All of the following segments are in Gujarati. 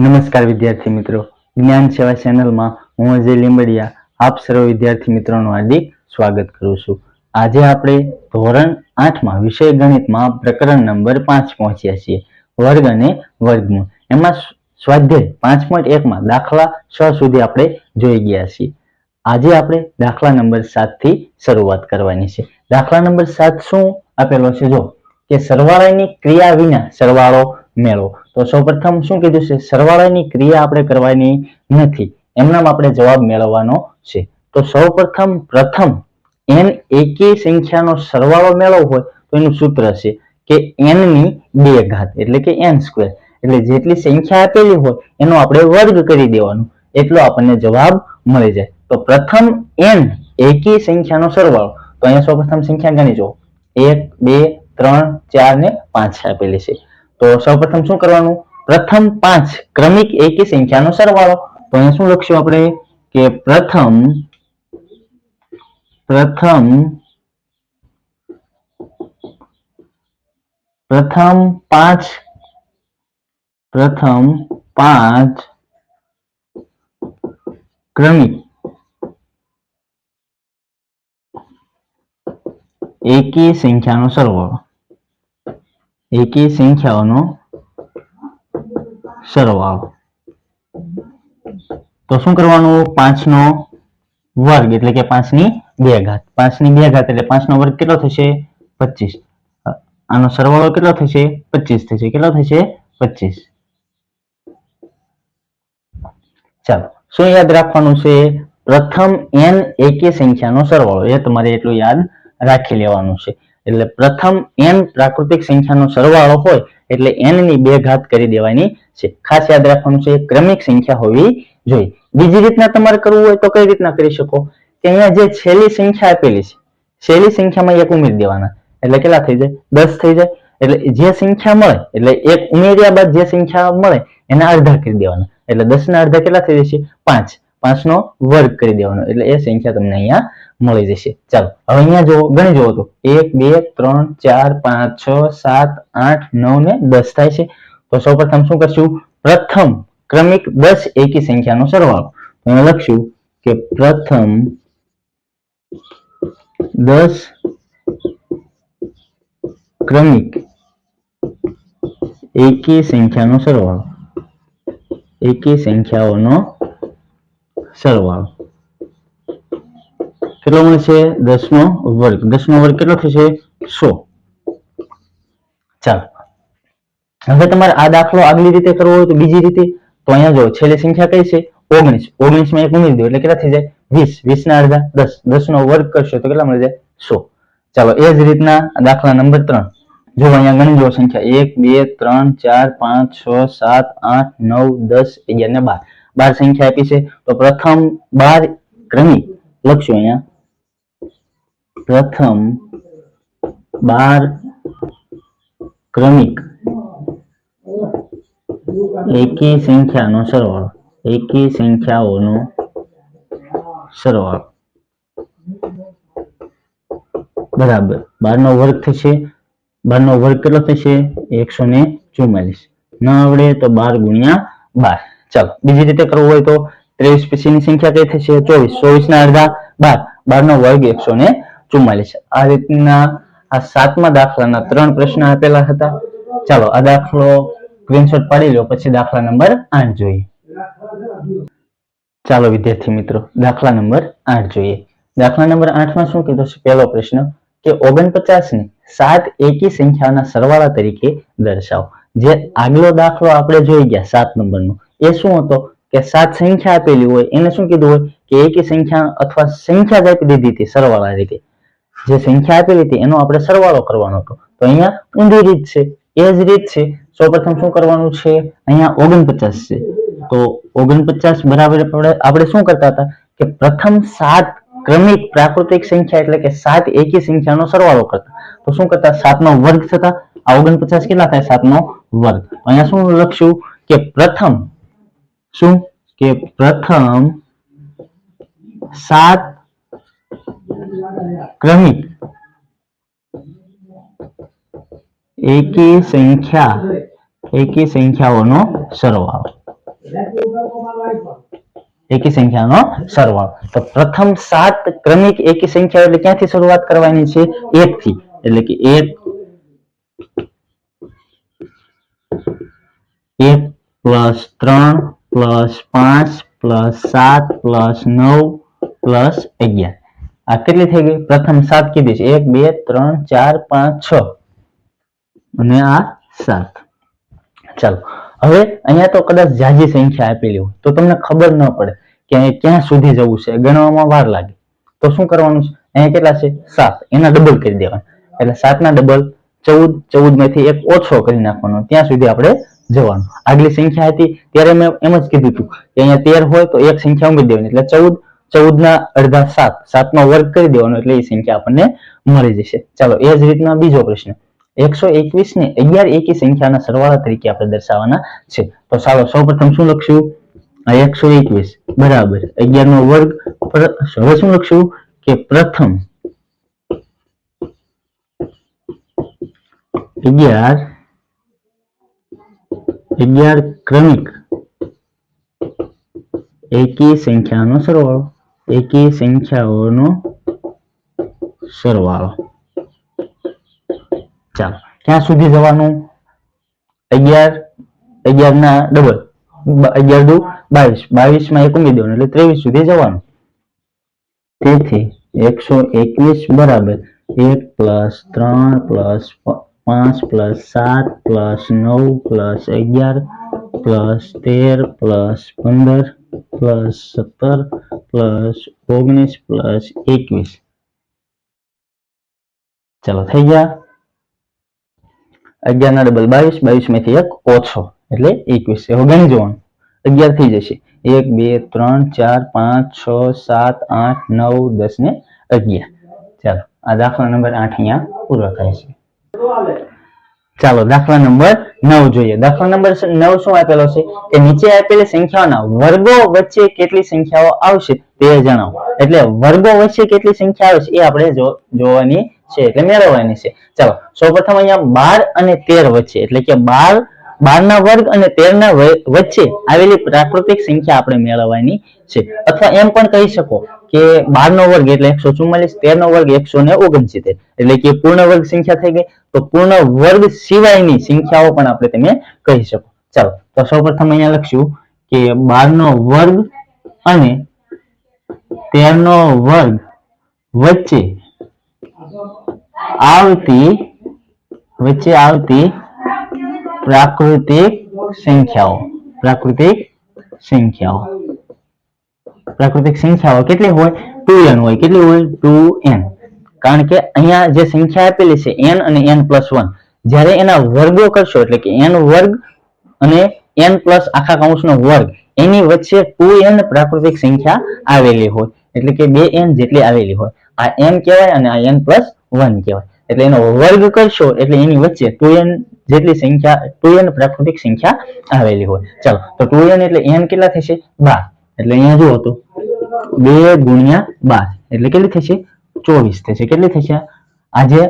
નમસ્કાર વિદ્યાર્થી મિત્રો. જ્ઞાન સેવા ચેનલમાં હું અજય લીંબડિયા, આપ સર્વ વિદ્યાર્થી મિત્રોનું હાર્દિક સ્વાગત કરું છું. આજે આપણે ધોરણ આઠમાં વિષય ગણિતમાં પ્રકરણ નંબર પાંચ પહોંચ્યા છીએ. વર્ગ અને વર્ગમૂળ. એમાં સ્વાધ્યાય પાંચ પોઈન્ટ એકમાં દાખલા છ સુધી આપણે જોઈ ગયા છીએ. આજે આપણે દાખલા નંબર સાતથી શરૂઆત કરવાની છે. દાખલા નંબર સાત શું આપેલો છે? જો કે સરવાળાની ક્રિયા વિના સરવાળો મેળવો. તો સૌપ્રથમ શું કીધું છે? સરવાળાની ક્રિયા આપણે કરવાની નથી. એમનામ આપણે જવાબ મેળવવાનો છે. તો સૌપ્રથમ પ્રથમ એન એકી સંખ્યાનો સરવાળો મેળવવો હોય તો એનું સૂત્ર છે કે એનની બે ઘાત, એટલે કે એન સ્ક્વેર એટલે જેટલી સંખ્યા આપેલી હોય એનો આપણે વર્ગ કરી દેવાનો. એટલો આપણને જવાબ મળી જાય. તો પ્રથમ એન એકી સંખ્યાનો સરવાળો. તો અહીંયા સૌપ્રથમ સંખ્યા ગણી જુઓ. એક, બે, ત્રણ, ચાર ને પાંચ આપેલી છે. તો સૌપ્રથમ શું કરવાનું? પ્રથમ પાંચ ક્રમિક એકી સંખ્યાનો સરવાળો તો અહીંયા શું લખશું આપણે? કે પ્રથમ પ્રથમ પ્રથમ પાંચ પ્રથમ પાંચ ક્રમિક એકી સંખ્યાનો સરવાળો એકી સંખ્યાઓનો સરવાળો. તો શું કરવાનું? પાંચનો વર્ગ એટલે કે પાંચની બે ઘાત. પાંચની બે ઘાત એટલે પાંચનો વર્ગ કેટલો થશે? પચીસ. આનો સરવાળો કેટલો થશે? પચીસ થશે. કેટલો થશે? પચીસ. ચાલો. શું યાદ રાખવાનું છે? પ્રથમ એન એકી સંખ્યાનો સરવાળો. એ તમારે એટલું યાદ રાખી લેવાનું છે. એટલે પ્રથમ n પ્રાકૃતિક સંખ્યાનો સરવાળો હોય એટલે n ની બે ઘાત કરી દેવાની છે. ખાસ યાદ રાખવાનું છે, ક્રમિક સંખ્યા હોવી જોઈએ. બીજી રીતના તમારે કરવું હોય તો કઈ રીતના કરી શકો? કે અહીંયા જે છેલ્લી સંખ્યા આપેલી છે, છેલ્લી સંખ્યામાં એક ઉમેરી દેવાના. એટલે કેટલા થઈ જાય? દસ થઈ જાય. એટલે જે સંખ્યા મળે, એટલે એક ઉમેર્યા બાદ જે સંખ્યા મળે, એના અડધા કરી દેવાના. એટલે દસ ના અડધા કેટલા થઈ જશે? પાંચ. પાંચ નો વર્ગ કરી દેવાનો. એટલે એ સંખ્યા તમને અહીંયા મળી જશે. ચાલો, હવે અહીંયા જો ગણી જુઓ તો, એક, બે, ત્રણ, ચાર, પાંચ, છ, સાત, આઠ, નવ ને દસ થાય છે. તો સૌપ્રથમ શું કરશું? પ્રથમ ક્રમિક દસ એકી સંખ્યાનો સરવાળો. તો લખશું કે પ્રથમ દસ ક્રમિક એકી સંખ્યાનો સરવાળો. એકી સંખ્યાઓનો સરવાળો. કેટલો મળશે દસ નો વર્ગ. દસ નો વર્ગ કેટલો થશે? સો. ચાલો. હવે તમારે આ દાખલો આગલી રીતે કરવો હોય તો બીજી રીતે. તો અહીંયા જો છેલ્લી સંખ્યા કઈ છે? ઓગણીસ. ઓગણીસમાં એક ઉમેરી દો એટલે કેટલા થઈ જાય? વીસ. વીસ ના અડધા દસ. દસ નો વર્ગ કરશો તો કેટલા મળી જાય? સો. ચાલો, એ જ રીતના દાખલા નંબર ત્રણ. જો અહીંયા ગણી જો સંખ્યા. એક, બે, ત્રણ, ચાર, પાંચ, છ, સાત, આઠ, નવ, દસ, અગિયાર ને બાર. બાર સંખ્યા આપી છે. તો પ્રથમ બાર ક્રમિક લખશું અહીંયા. પ્રથમ બાર ક્રમિક એકી સંખ્યાનો સરવાળો. એકી સંખ્યાઓનો સરવાળો. બરાબર. બાર નો વર્ગ થશે. બાર નો વર્ગ કેટલો થશે? એકસો ને ચુમ્માલીસ ન આવડે તો બાર ગુણ્યા બાર. ચાલો, બીજી રીતે કરવું હોય તો ત્રેવીસ પછીની સંખ્યા કઈ થશે? ચોવીસ. ચોવીસ ના અડધા બાર. બાર નો વર્ગ એકસો ને ચુમ્માલીસ. આ રીતના આ સાતમા દાખલાના ત્રણ પ્રશ્ન આપેલા હતા. ચાલો, આ દાખલો સ્ક્રીનશોટ પાડી લો, પછી દાખલા નંબર આઠ જોઈએ. ચાલો, વિદ્યાર્થી મિત્રો, દાખલા નંબર આઠ જોઈએ. દાખલા નંબર આઠમાં શું કીધું છે? પહેલો પ્રશ્ન કે ઓગણપચાસ ને સાત એકી સંખ્યાના સરવાળા તરીકે દર્શાવો. જે આગલો દાખલો આપણે જોઈ ગયા સાત નંબરનો. એ શું હતો? કે સાત સંખ્યા આપેલી હોય, એને શું કીધું હોય? કે એકી સંખ્યા અથવા સંખ્યા જ આપી દીધી હતી સરવાળા રીતે. જે સંખ્યા આપેલી હતી, એનો આપણે સરવાળો કરવાનો હતો. તો અહીંયા ઊંધી રીત છે. એ જ રીત છે. સૌપ્રથમ શું કરવાનું છે? અહીંયા ઓગણપચાસ છે. તો ઓગણપચાસ બરાબર આપણે શું કરતા હતા? કે પ્રથમ સાત ક્રમિક પ્રાકૃતિક સંખ્યા એટલે કે સાત એકી સંખ્યાનો સરવાળો કરતા. તો શું કરતા? સાત નો વર્ગ થતા. આ ઓગણપચાસ કેટલા થાય? સાત નો વર્ગ અહીંયા શું લખશું કે પ્રથમ શું? કે પ્રથમ સાત ક્રમિક. એકી સંખ્યા, એકી સંખ્યાઓનો સરવાળો. એકી સંખ્યાનો સરવાળો. તો પ્રથમ સાત ક્રમિક એકી સંખ્યાઓ એટલે ક્યાંથી શરૂઆત કરવાની છે? એક થી એટલે કે એક એક પ્લસ ત્રણ પ્લસ પાંચ, પ્લસ સાત, પ્લસ નવ, પ્લસ અગિયાર. આ કેટલી થઈ ગઈ? પ્રથમ સાત કીધી છે. એક, બે, ત્રણ, ચાર, પાંચ, છ. અને આ સાત. ચાલો. હવે અહીંયા તો કદાચ જાજી સંખ્યા આપેલી હોય. તો તમને ખબર ન પડે કે અહીંયા ક્યાં સુધી જવું છે. ગણવામાં વાર લાગે. તો શું કરવાનું છે? અહીંયા કેટલા છે? સાત. એના ડબલ કરી દેવાના. એટલે સાતના ડબલ ચૌદ ચૌદમાંથી એક ઓછો કરી નાખવાનો. ત્યાં સુધી આપણે જવાનું. આગલી સંખ્યા હતી ત્યારે મેં એમ જ કીધું હતું કે અહીંયા તેર હોય તો એક સંખ્યા ઉમેરી દેવાની. એટલે ચૌદ ચૌદ ના અડધા સાત સાત નો વર્ગ કરી દેવાનો એટલે એ સંખ્યા આપણને મળી જશે. ચાલો, એ જ રીતના બીજો પ્રશ્ન. એકસો એકવીસ ને અગિયાર એકી સંખ્યાના સરવાળા તરીકે આપણે દર્શાવવાના છે. તો ચાલો સૌપ્રથમ શું લખશું? એકસો એકવીસ, બરાબર. અગિયાર નો વર્ગ હવે શું લખશું? કે પ્રથમ, અગિયાર અગિયાર ક્રમિક. એકી સંખ્યાનો સરવાળો. એકી સંખ્યાઓનો સરવાળો. ચાલો, ક્યાં સુધી જવાનું? અગિયાર અગિયાર ના ડબલ અગિયાર દુ, બાવીસ. બાવીસમાં એક ઉમેરી દેવાનું, એટલે ત્રેવીસ સુધી જવાનું. તેથી એકસો એકવીસ બરાબર. એક પ્લસ ત્રણ પ્લસ પાંચ પ્લસ સાત પ્લસ નવ પ્લસ અગિયાર પ્લસ તેર પ્લસ પંદર પ્લસ સત્તર પ્લસ ઓગણીસ પ્લસ એકવીસ ચાલો થઈ ગયા। અગિયાર ના ડબલ બાવીસ બાવીસમાંથી એક ઓછો, એટલે એકવીસ હવે ગણી જોવાનું, અગિયાર થઈ જશે, એક, બે, ત્રણ, ચાર, પાંચ, છ, સાત, આઠ, નવ, દસ ને અગિયાર, ચાલો, આ દાખલા નંબર આઠ અહીંયા પૂરો થાય છે. ચાલો, દાખલા નંબર નવ જોઈએ. દાખલા નંબર નવ શું આપેલો છે? કે નીચે આપેલી સંખ્યાઓના વર્ગો વચ્ચે કેટલી સંખ્યાઓ આવશે? તે જણાવો એટલે વર્ગો વચ્ચે કેટલી સંખ્યા આવશે એ આપણે જોવાની છે. એટલે મેળવવાની છે. ચાલો, સૌપ્રથમ અહીંયા બાર અને તેર વચ્ચે. એટલે કે બાર બાર ના વર્ગ અને તેર ના વચ્ચે આવેલી પ્રાકૃતિક સંખ્યા આપણે મેળવવાની છે. અથવા એમ પણ કહી શકો. કે બાર નો વર્ગ એટલે એકસો ચુમ્માલીસ તેર નો વર્ગ એકસો ને ઓગણસિત્તેર. એટલે કે પૂર્ણ વર્ગ સંખ્યા થઈ ગઈ. તો પૂર્ણ વર્ગ સિવાયની સંખ્યાઓ પણ આપણે તમે કહી શકો. ચાલો, તો સૌપ્રથમ અહીંયા લખશું કે બાર નો વર્ગ અને તેર નો વર્ગ વચ્ચે આવતી વચ્ચે આવતી પ્રાકૃતિક સંખ્યાઓ. પ્રાકૃતિક સંખ્યાઓ. પ્રાકૃતિક સંખ્યાઓ કેટલી હોય? ટુ એન હોય. કેટલી હોય? Two n. કારણ કે અહીંયા જે સંખ્યા આપેલી છે, એન અને એન પ્લસ વન. જ્યારે એના વર્ગો કરશો, એટલે કે એન વર્ગ અને એન પ્લસ આખા કૌંસનો વર્ગ, એની વચ્ચે ટુ એન પ્રાકૃતિક સંખ્યા આવેલી હોય. એટલે કે બે એન જેટલી આવેલી હોય. આ એન કહેવાય અને આ એન પ્લસ વન કહેવાય. એટલે એનો વર્ગ કરશો, એટલે એની વચ્ચે ટુ એન જેટલી સંખ્યા, ટુ એન પ્રાકૃતિક સંખ્યા આવેલી હોય. ચાલો, તો ટુ એન એટલે એન કેટલા થશે? બાર. એટલે અહીંયા જુઓ તો બે ગુણ્યા બાર. એટલે કેટલી થશે? ચોવીસ થશે. કેટલી થશે આજે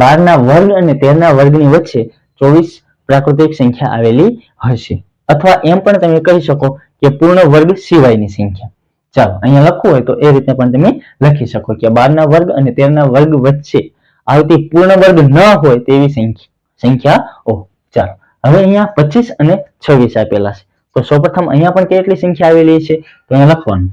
બાર ના વર્ગ અને તેર ના વર્ગની વચ્ચે ચોવીસ પ્રાકૃતિક સંખ્યા આવેલી હશે. અથવા એમ પણ તમે કહી શકો કે પૂર્ણ વર્ગ સિવાયની સંખ્યા. ચાલો, અહીંયા લખવું હોય તો એ રીતે પણ તમે લખી શકો કે બાર ના વર્ગ અને તેર ના વર્ગ વચ્ચે આવતી પૂર્ણ વર્ગ ન હોય તેવી સંખ્યા. સંખ્યા ઓ. ચાલો, હવે અહીંયા પચીસ અને છવ્વીસ આપેલા છે. તો સૌપ્રથમ અહીંયા પણ કેટલી સંખ્યા આવેલી છે? તો અહીંયા લખવાનું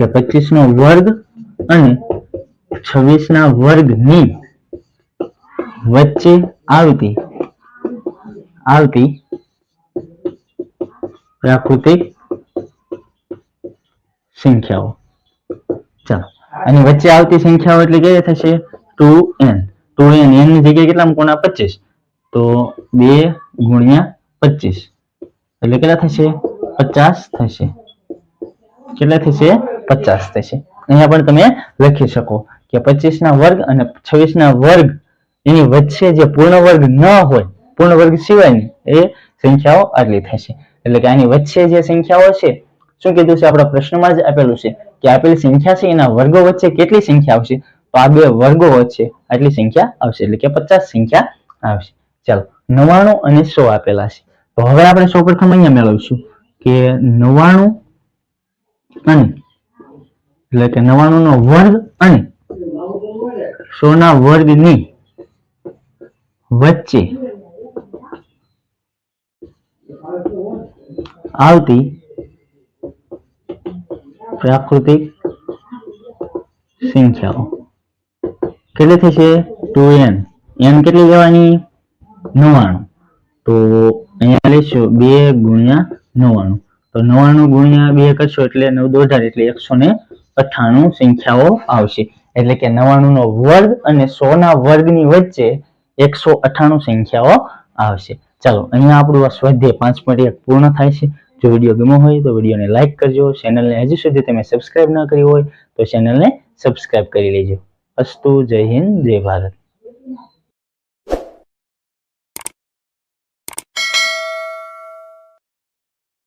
કે પચીસ નો વર્ગ અને છવ્વીસ ના વર્ગની વચ્ચે આવતી આવતી પ્રાકૃતિક સંખ્યાઓ. ચાલો અને વચ્ચે આવતી સંખ્યાઓ એટલે કે થશે? Two n. ટુ એન એનની જગ્યાએ કેટલા મૂકવાના? પચીસ. તો બે ગુણ્યા પચીસ. એટલે કેટલા થશે? પચાસ થશે. કેટલા થશે? પચાસ થશે. અહીંયા પણ તમે લખી શકો કે પચીસ ના વર્ગ અને છવ્વીસ ના વર્ગ એની વચ્ચે જે પૂર્ણ વર્ગ ન હોય પૂર્ણ વર્ગ સિવાયની, એ સંખ્યાઓ આટલી થશે. એટલે કે આની વચ્ચે જે સંખ્યાઓ છે, શું કીધું છે? આપણા પ્રશ્નમાં જ આપેલું છે કે આપેલી સંખ્યા છે, એના વર્ગો વચ્ચે કેટલી સંખ્યા આવશે? તો આ બે વર્ગો વચ્ચે આટલી સંખ્યા આવશે. એટલે કે પચાસ સંખ્યા આવશે. ચાલો નવાણું અને સો આપેલા છે. તો હવે આપણે સૌપ્રથમ અહીંયા મેળવીશું કે નવાણું અને, એટલે કે નવાણું નો વર્ગ અને સો ના વર્ગની વચ્ચે આવતી પ્રાકૃતિક સંખ્યાઓ. કેટલી થશે? Two N. એન કેટલી લેવાની નવ્વાણું. તો અહીંયા લઈશું બે ગુણ્યા નવ્વાણું. તો નવ્વાણું ગુણ્યા બે કરશો એટલે નવ દો હજાર એટલે એકસો ને અઠ્ઠાણું સંખ્યાઓ આવશે. એટલે કે નવ્વાણું નો વર્ગ અને સો ના વર્ગની વચ્ચે એકસો અઠ્ઠાણું સંખ્યાઓ આવશે. ચાલો, અહીંયા આપણું આ સ્વાધ્યાય પાંચ પોઈન્ટ એક પૂર્ણ થાય છે. જો વીડિયો ગમ્યો હોય તો વિડીયોને લાઇક કરજો. ચેનલને હજી સુધી તમે સબસ્ક્રાઇબ ના કરી હોય તો ચેનલને સબસ્ક્રાઇબ કરી લેજો. અસ્તુ જય હિન્દ, જય ભારત.